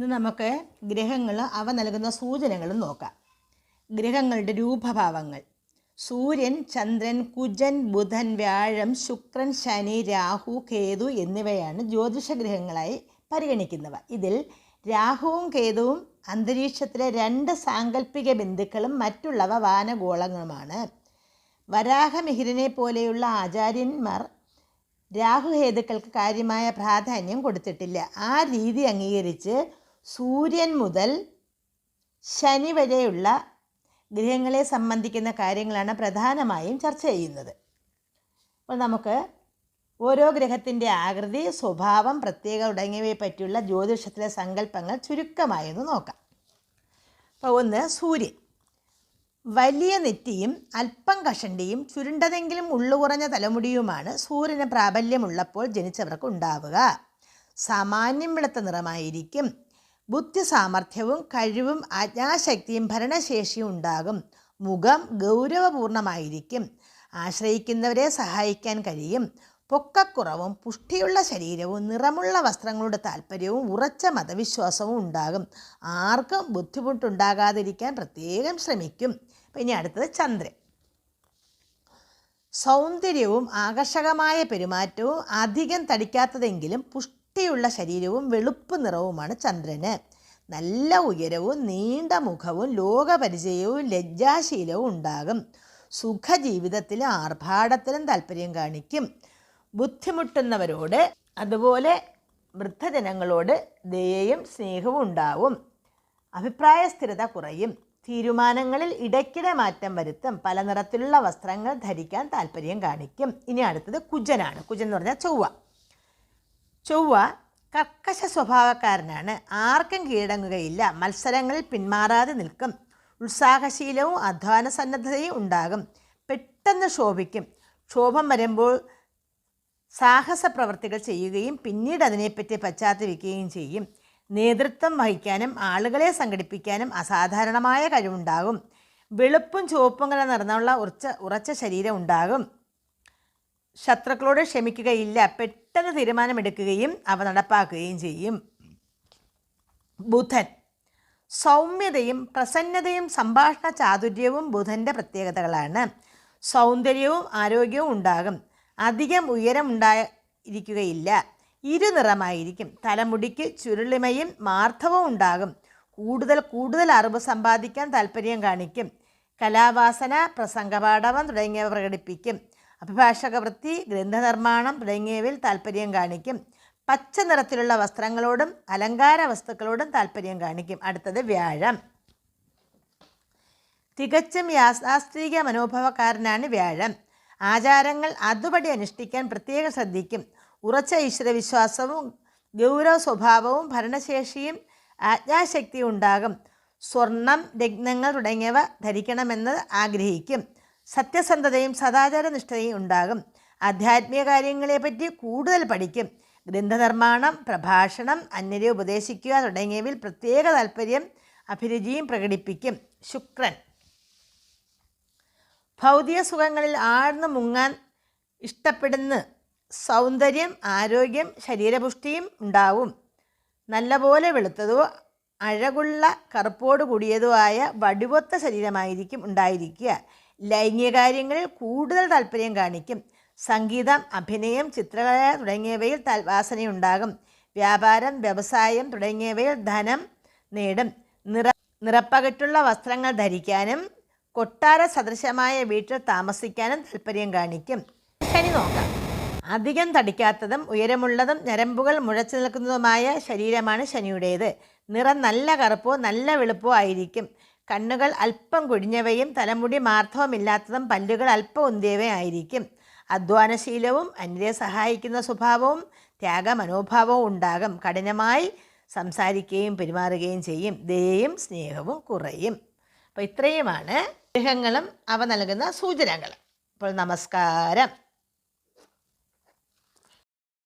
ഇന്ന് നമുക്ക് ഗ്രഹങ്ങൾ അവ നൽകുന്ന സൂചനകളും നോക്കാം. ഗ്രഹങ്ങളുടെ രൂപഭാവങ്ങൾ. സൂര്യൻ ചന്ദ്രൻ കുജൻ ബുധൻ വ്യാഴം ശുക്രൻ ശനി രാഹു കേതു എന്നിവയാണ് ജ്യോതിഷ ഗ്രഹങ്ങളായി പരിഗണിക്കുന്നവ. ഇതിൽ രാഹുവും കേതുവും അന്തരീക്ഷത്തിലെ രണ്ട് സാങ്കല്പിക ബിന്ദുക്കളും മറ്റുള്ളവ വാനഗോളങ്ങളുമാണ്. വരാഹമിഹിരനെ പോലെയുള്ള ആചാര്യന്മാർ രാഹുഹേതുക്കൾക്ക് കാര്യമായ പ്രാധാന്യം കൊടുത്തിട്ടില്ല. ആ രീതി അംഗീകരിച്ച് സൂര്യൻ മുതൽ ശനി വരെയുള്ള ഗ്രഹങ്ങളെ സംബന്ധിക്കുന്ന കാര്യങ്ങളാണ് പ്രധാനമായും ചർച്ച ചെയ്യുന്നത്. അപ്പോൾ നമുക്ക് ഓരോ ഗ്രഹത്തിന്റെ ആകൃതി സ്വഭാവം പ്രത്യേക തുടങ്ങിയവയെ പറ്റിയുള്ള ജ്യോതിഷത്തിലെ സങ്കല്പങ്ങൾ ചുരുക്കമായൊന്ന് നോക്കാം. അപ്പോൾ ഒന്ന് സൂര്യൻ. വലിയ നെറ്റിയും അല്പം കഷണ്ടിയും ചുരുണ്ടതെങ്കിലും ഉള്ളുകുറഞ്ഞ തലമുടിയുമാണ് സൂര്യന് പ്രാബല്യമുള്ളപ്പോൾ ജനിച്ചവർക്ക് ഉണ്ടാവുക. സാമാന്യം വെളുത്ത നിറമായിരിക്കും. ബുദ്ധി സാമർഥ്യവും കഴിവും ആജ്ഞാശക്തിയും ഭരണശേഷിയും ഉണ്ടാകും. മുഖം ഗൗരവപൂർണമായിരിക്കും. ആശ്രയിക്കുന്നവരെ സഹായിക്കാൻ കഴിയും. പൊക്കക്കുറവും പുഷ്ടിയുള്ള ശരീരവും നിറമുള്ള വസ്ത്രങ്ങളുടെ താല്പര്യവും ഉറച്ച മതവിശ്വാസവും ഉണ്ടാകും. ആർക്കും ബുദ്ധിമുട്ടുണ്ടാകാതിരിക്കാൻ പ്രത്യേകം ശ്രമിക്കും. പിന്നെ അടുത്തത് ചന്ദ്രൻ. സൗന്ദര്യവും ആകർഷകമായ പെരുമാറ്റവും അധികം തടിക്കാത്തതെങ്കിലും പുഷ്ടിയുള്ള ശരീരവും വെളുപ്പ് നിറവുമാണ് ചന്ദ്രന്. നല്ല ഉയരവും നീണ്ട മുഖവും ലോകപരിചയവും ലജ്ജാശീലവും ഉണ്ടാകും. സുഖജീവിതത്തിലും ആർഭാടത്തിലും താല്പര്യം കാണിക്കും. ബുദ്ധിമുട്ടുന്നവരോട് അതുപോലെ വൃദ്ധജനങ്ങളോട് ദയയും സ്നേഹവും ഉണ്ടാവും. അഭിപ്രായ സ്ഥിരത കുറയും. തീരുമാനങ്ങളിൽ ഇടയ്ക്കിടെ മാറ്റം വരുത്തും. പല നിറത്തിലുള്ള വസ്ത്രങ്ങൾ ധരിക്കാൻ താല്പര്യം കാണിക്കും. ഇനി അടുത്തത് കുജനാണ്. കുജൻ എന്ന് പറഞ്ഞാൽ ചൊവ്വ. ചൊവ്വ കർക്കശ സ്വഭാവക്കാരനാണ്. ആർക്കും കീഴടങ്ങുകയില്ല. മത്സരങ്ങളിൽ പിന്മാറാതെ നിൽക്കും. ഉത്സാഹശീലവും അധ്വാന സന്നദ്ധതയും ഉണ്ടാകും. പെട്ടെന്ന് ശോഭിക്കും. ക്ഷോഭം വരുമ്പോൾ സാഹസ പ്രവർത്തികൾ ചെയ്യുകയും പിന്നീട് അതിനെപ്പറ്റി പശ്ചാത്തപിക്കുകയും ചെയ്യും. നേതൃത്വം വഹിക്കാനും ആളുകളെ സംഘടിപ്പിക്കാനും അസാധാരണമായ കഴിവുണ്ടാകും. വെളുപ്പും ചുവപ്പും കല നിറഞ്ഞുള്ള ഉറച്ച ഉറച്ച ശരീരം ഉണ്ടാകും. ശത്രുക്കളോട് ക്ഷമിക്കുകയില്ല. പെട്ടെന്ന് തീരുമാനമെടുക്കുകയും അവ നടപ്പാക്കുകയും ചെയ്യും. ബുധൻ. സൗമ്യതയും പ്രസന്നതയും സംഭാഷണ ചാതുര്യവും ബുധന്റെ പ്രത്യേകതകളാണ്. സൗന്ദര്യവും ആരോഗ്യവും ഉണ്ടാകും. അധികം ഉയരം ഉണ്ടായിരിക്കുകയില്ല. ഇരുനിറമായിരിക്കും. തലമുടിക്ക് ചുരുളിമയും മാർദ്ധവും ഉണ്ടാകും. കൂടുതൽ കൂടുതൽ അറിവ് സമ്പാദിക്കാൻ താല്പര്യം കാണിക്കും. കലാവാസന പ്രസംഗപാഠവം തുടങ്ങിയവ പ്രകടിപ്പിക്കും. അഭിഭാഷക വൃത്തി ഗ്രന്ഥനിർമ്മാണം തുടങ്ങിയവയിൽ താല്പര്യം കാണിക്കും. പച്ച നിറത്തിലുള്ള വസ്ത്രങ്ങളോടും അലങ്കാര വസ്തുക്കളോടും താല്പര്യം കാണിക്കും. അടുത്തത് വ്യാഴം. തികച്ചും യാഥാസ്ഥിതിക മനോഭാവക്കാരനാണ് വ്യാഴം. ആചാരങ്ങൾ അതുപടി അനുഷ്ഠിക്കാൻ പ്രത്യേകം ശ്രദ്ധിക്കും. ഉറച്ച ഈശ്വരവിശ്വാസവും ഗൗരവ സ്വഭാവവും ഭരണശേഷിയും ആജ്ഞാശക്തിയും ഉണ്ടാകും. സ്വർണം രത്നങ്ങൾ തുടങ്ങിയവ ധരിക്കണമെന്ന് ആഗ്രഹിക്കും. സത്യസന്ധതയും സദാചാരനിഷ്ഠതയും ഉണ്ടാകും. ആധ്യാത്മിക കാര്യങ്ങളെപ്പറ്റി കൂടുതൽ പഠിക്കും. ഗ്രന്ഥനിർമ്മാണം പ്രഭാഷണം അന്യരെ ഉപദേശിക്കുക തുടങ്ങിയവയിൽ പ്രത്യേക താല്പര്യം അഭിരുചിയും പ്രകടിപ്പിക്കും. ശുക്രൻ. ഭൗതിക സുഖങ്ങളിൽ ആഴ്ന്നു മുങ്ങാൻ ഇഷ്ടപ്പെടുന്ന സൗന്ദര്യം ആരോഗ്യം ശരീരപുഷ്ടിയും ഉണ്ടാവും. നല്ലപോലെ വെളുത്തതോ അഴകുള്ള കറുപ്പോട് കൂടിയതോ ആയ വടിവൊത്ത ശരീരമായിരിക്കും ഉണ്ടായിരിക്കുക. ലൈംഗിക കൂടുതൽ താല്പര്യം കാണിക്കും. സംഗീതം അഭിനയം ചിത്രകല തുടങ്ങിയവയിൽ വാസനയുണ്ടാകും. വ്യാപാരം വ്യവസായം തുടങ്ങിയവയിൽ ധനം നേടും. നിറ നിറപ്പകറ്റുള്ള വസ്ത്രങ്ങൾ ധരിക്കാനും കൊട്ടാര സദൃശമായ വീട്ടിൽ താമസിക്കാനും താല്പര്യം കാണിക്കും. ശനി നോക്കാം. അധികം തടിക്കാത്തതും ഉയരമുള്ളതും ഞരമ്പുകൾ മുഴച്ചു നിൽക്കുന്നതുമായ ശരീരമാണ് ശനിയുടേത്. നിറം നല്ല കറുപ്പോ നല്ല വെളുപ്പോ ആയിരിക്കും. കണ്ണുകൾ അല്പം കുഴിഞ്ഞവയും തലമുടി മാർദ്ധവമില്ലാത്തതും പല്ലുകൾ അല്പം ഉന്തിയവയും ആയിരിക്കും. അധ്വാനശീലവും അന്യരെ സഹായിക്കുന്ന സ്വഭാവവും ത്യാഗ മനോഭാവവും ഉണ്ടാകും. കഠിനമായി സംസാരിക്കുകയും പെരുമാറുകയും ചെയ്യും. ദയയും സ്നേഹവും കുറയും. അപ്പോൾ ഇത്രയുമാണ് ഗ്രഹങ്ങളും അവ നൽകുന്ന സൂചനകൾ. അപ്പോൾ നമസ്കാരം.